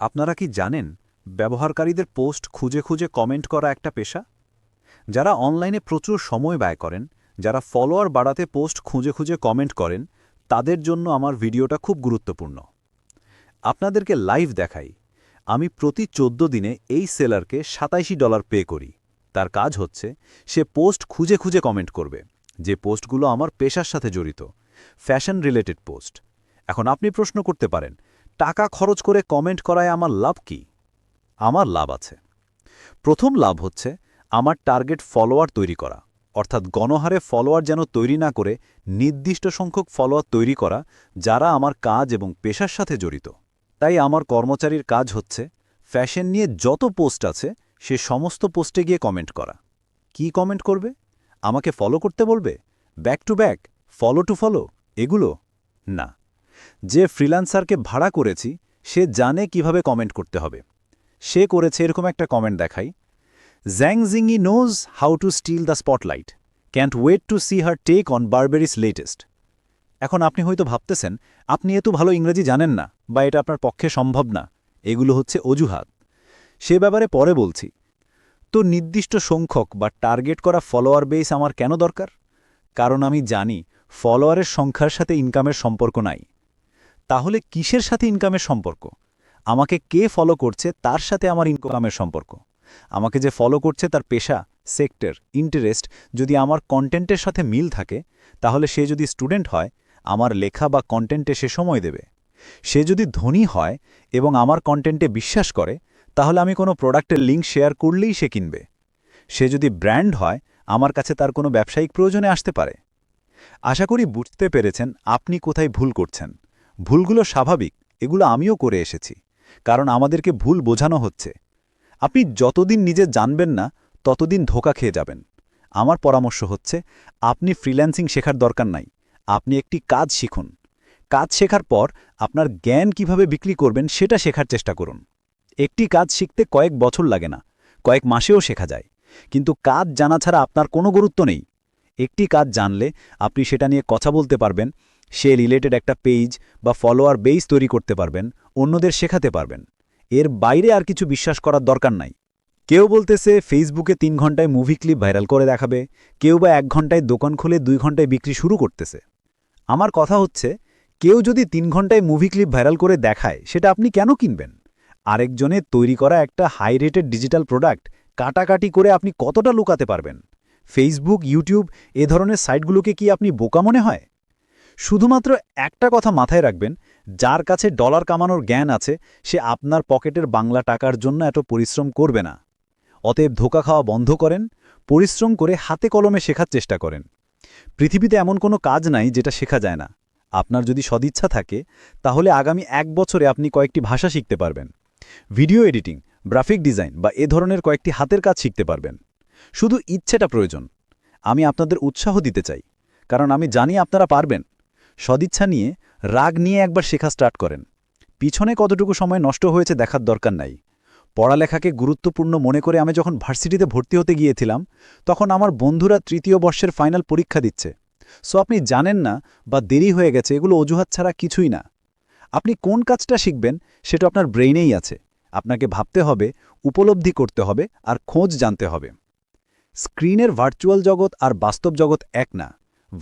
আপনারা কি জানেন ব্যবহারকারীদের পোস্ট খুঁজে খুঁজে কমেন্ট করা একটা পেশা? যারা অনলাইনে প্রচুর সময় ব্যয় করেন, যারা ফলোয়ার বাড়াতে পোস্ট খুঁজে খুঁজে কমেন্ট করেন, তাদের জন্য আমার ভিডিওটা খুব গুরুত্বপূর্ণ। আপনাদেরকে লাইভ দেখাই, আমি প্রতি চোদ্দ দিনে এই সেলারকে সাতাইশি ডলার পে করি। তার কাজ হচ্ছে, সে পোস্ট খুঁজে খুঁজে কমেন্ট করবে, যে পোস্টগুলো আমার পেশার সাথে জড়িত, ফ্যাশন রিলেটেড পোস্ট। এখন আপনি প্রশ্ন করতে পারেন টাকা খরচ করে কমেন্ট করায় আমার লাভ কি? আমার লাভ আছে। প্রথম লাভ হচ্ছে আমার টার্গেট ফলোয়ার তৈরি করা, অর্থাৎ গণহারে ফলোয়ার যেন তৈরি না করে নির্দিষ্ট সংখ্যক ফলোয়ার তৈরি করা যারা আমার কাজ এবং পেশার সাথে জড়িত। তাই আমার কর্মচারীর কাজ হচ্ছে ফ্যাশন নিয়ে যত পোস্ট আছে সে সমস্ত পোস্টে গিয়ে কমেন্ট করা। কি কমেন্ট করবে? আমাকে ফলো করতে বলবে? Back to back follow to follow এগুলো? না। যে ফ্রিল্যান্সারকে ভাড়া করেছি, সে জানে কীভাবে কমেন্ট করতে হবে। সে করেছে এরকম একটা কমেন্ট দেখাই জ্যাংজিংই knows how to steal the spotlight can't wait to see her take on Burberry's latest এখন আপনি হয়তো ভাবতেছেন, আপনি এত ভালো ইংরেজি জানেন না, বা এটা আপনার পক্ষে সম্ভব না, এগুলো হচ্ছে অজুহাত। সে ব্যাপারে পরে বলছি, তো নির্দিষ্ট সংখ্যক বা টার্গেট করা ফলোয়ার বেস আমার কেন দরকার? কারণ আমি জানি, ফলোয়ারের সংখ্যার সাথে ইনকামের সম্পর্ক নাই। তাহলে কিসের সাথে ইনকামের সম্পর্ক? আমাকে কে ফলো করছে তার সাথে আমার ইনকামের সম্পর্ক? আমাকে যে ফলো করছে তার পেশা সেক্টর ইন্টারেস্ট যদি আমার কন্টেন্টের সাথে মিল থাকে, তাহলে সে যদি স্টুডেন্ট হয়, আমার লেখা বা কন্টেন্টে সে সময় দেবে। সে যদি ধনী হয় এবং আমার কন্টেন্টে বিশ্বাস করে, তাহলে আমি কোনো প্রোডাক্টের লিঙ্ক শেয়ার করলেই সে কিনবে। সে যদি ব্র্যান্ড হয়, আমার কাছে তার কোনো ব্যবসায়িক প্রয়োজনে আসতে পারে। আশা করি বুঝতে পেরেছেন আপনি কোথায় ভুল করছেন। ভুলগুলো স্বাভাবিক, এগুলো আমিও করে এসেছি, কারণ আমাদেরকে ভুল বোঝানো হচ্ছে। আপনি যতদিন নিজে জানবেন না, ততদিন ধোকা খেয়ে যাবেন। আমার পরামর্শ হচ্ছে, আপনি ফ্রিল্যান্সিং শেখার দরকার নাই, আপনি একটি কাজ শিখুন। কাজ শেখার পর আপনার জ্ঞান কীভাবে বিক্রি করবেন সেটা শেখার চেষ্টা করুন। একটি কাজ শিখতে কয়েক বছর লাগে না, কয়েক মাসেও শেখা যায়, কিন্তু কাজ জানা ছাড়া আপনার কোনো গুরুত্ব নেই। একটি কাজ জানলে আপনি সেটা নিয়ে কথা বলতে পারবেন সে রিলেটেড একটা পেজ বা ফলোয়ার বেস তৈরি করতে পারবেন, অন্যদের শেখাতে পারবেন। এর বাইরে আর কিছু বিশ্বাস করার দরকার নাই। কেউ বলতেছে ফেসবুকে তিন ঘন্টায় মুভি ক্লিপ ভাইরাল করে দেখাবে। কেউ বা এক ঘন্টায় দোকান খুলে দুই ঘন্টায় বিক্রি শুরু করতেছে। আমার কথা হচ্ছে, কেউ যদি তিন ঘন্টায় মুভি ক্লিপ ভাইরাল করে দেখায়, সেটা আপনি কেন কিনবেন? আরেকজনের তৈরি করা একটা হাই রেটেড ডিজিটাল প্রোডাক্ট কাটাকাটি করে আপনি কতটা লুকাতে পারবেন? ফেসবুক ইউটিউব এ ধরনের সাইটগুলোকে কি আপনি বোকা মনে হয়? শুধুমাত্র একটা কথা মাথায় রাখবেন, যার কাছে ডলার কামানোর জ্ঞান আছে, সে আপনার পকেটের বাংলা টাকার জন্য এত পরিশ্রম করবে না। অতএব ধোকা খাওয়া বন্ধ করেন, পরিশ্রম করে হাতে কলমে শেখার চেষ্টা করেন। পৃথিবীতে এমন কোনো কাজ নাই যেটা শেখা যায় না। আপনার যদি সদিচ্ছা থাকে, তাহলে আগামী এক বছরে আপনি কয়েকটি ভাষা শিখতে পারবেন। ভিডিও এডিটিং, গ্রাফিক ডিজাইন বা এ ধরনের কয়েকটি হাতের কাজ শিখতে পারবেন। শুধু ইচ্ছেটা প্রয়োজন। আমি আপনাদের উৎসাহ দিতে চাই, কারণ আমি জানি আপনারা পারবেন। সদিচ্ছা নিয়ে রাগ নিয়ে একবার শেখা স্টার্ট করেন। পিছনে কতটুকু সময় নষ্ট হয়েছে দেখার দরকার নাই। পড়ালেখাকে গুরুত্বপূর্ণ মনে করে আমি যখন ভার্সিটিতে ভর্তি হতে গিয়েছিলাম, তখন আমার বন্ধুরা তৃতীয় বর্ষের ফাইনাল পরীক্ষা দিচ্ছে। সো আপনি জানেন না বা দেরি হয়ে গেছে, এগুলো অজুহাত ছাড়া কিছুই না। আপনি কোন কাজটা শিখবেন সেটা আপনার ব্রেইনেই আছে। আপনাকে ভাবতে হবে, উপলব্ধি করতে হবে আর খোঁজ জানতে হবে। স্ক্রিনের ভার্চুয়াল জগৎ আর বাস্তব জগৎ এক না।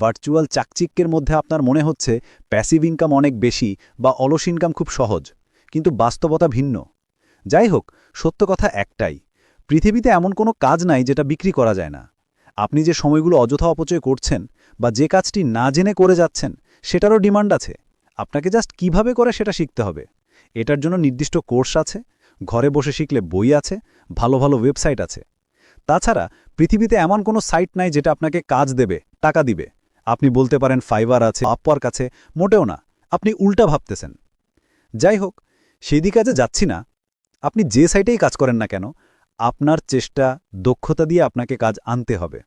ভার্চুয়াল চাকচিক্যের মধ্যে আপনার মনে হচ্ছে প্যাসিভ ইনকাম অনেক বেশি বা অলস ইনকাম খুব সহজ, কিন্তু বাস্তবতা ভিন্ন। যাই হোক, সত্য কথা একটাই, পৃথিবীতে এমন কোনো কাজ নাই যেটা বিক্রি করা যায় না। আপনি যে সময়গুলো অযথা অপচয় করছেন বা যে কাজটি না জেনে করে যাচ্ছেন, সেটারও ডিমান্ড আছে। আপনাকে জাস্ট কীভাবে করে সেটা শিখতে হবে। এটার জন্য নির্দিষ্ট কোর্স আছে, ঘরে বসে শিখলে বই আছে, ভালো ভালো ওয়েবসাইট আছে। তাছাড়া পৃথিবীতে এমন কোনো সাইট নাই যেটা আপনাকে কাজ দেবে, টাকা দিবে। আপনি বলতে পারেন ফাইবার আছে আপওয়ার কাছে মোটেও না। আপনি উল্টা ভাবতেছেন। যাই হোক সেই দিকে কাজে যাচ্ছি না। আপনি যে সাইটেই কাজ করেন না কেন, আপনার চেষ্টা, দক্ষতা দিয়ে আপনাকে কাজ আনতে হবে।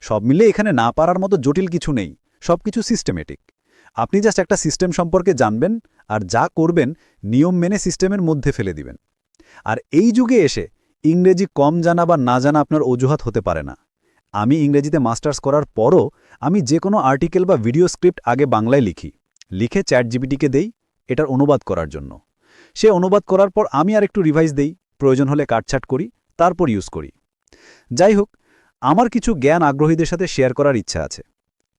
সব মিলে এখানে না পারার মতো জটিল কিছু নেই সব কিছু সিস্টেমেটিক আপনি জাস্ট একটা সিস্টেম সম্পর্কে জানবেন আর যা করবেন নিয়ম মেনে সিস্টেমের মধ্যে ফেলে দিবেন। আর এই যুগে এসে ইংরেজি কম জানা বা না জানা আপনার অজুহাত হতে পারে না। আমি ইংরেজিতে মাস্টার্স করার পরও আমি যে কোনো আর্টিকেল বা ভিডিও স্ক্রিপ্ট আগে বাংলায় লিখি। লিখে চ্যাট জিবিটিকে দেই, এটার অনুবাদ করার জন্য। সে অনুবাদ করার পর আমি আর একটু রিভাইজ দেই, প্রয়োজন হলে কাটছাট করি, তারপর ইউজ করি। যাই হোক, আমার কিছু জ্ঞান আগ্রহীদের সাথে শেয়ার করার ইচ্ছা আছে।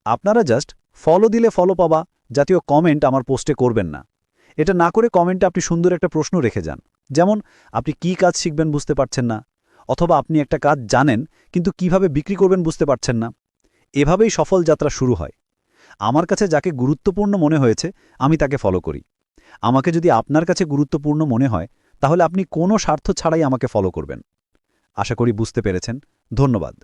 আপনারা জাস্ট ফলো দিলে ফলো পাবা, জাতীয় কমেন্ট আমার পোস্টে করবেন না। এটা না করে কমেন্টে আপনি সুন্দর একটা প্রশ্ন রেখে যান। যেমন, আপনি কি কাজ শিখবেন বুঝতে পারছেন না? অথবা আপনি একটা কাজ জানেন, কিন্তু কীভাবে বিক্রি করবেন বুঝতে পারছেন না। এভাবেই সফল যাত্রা শুরু হয়। আমার কাছে যাকে গুরুত্বপূর্ণ মনে হয়েছে, আমি তাকে ফলো করি। আমাকে যদি আপনার কাছে গুরুত্বপূর্ণ মনে হয়, তাহলে আপনি কোনো স্বার্থ ছাড়াই আমাকে ফলো করবেন। আশা করি বুঝতে পেরেছেন। ধন্যবাদ।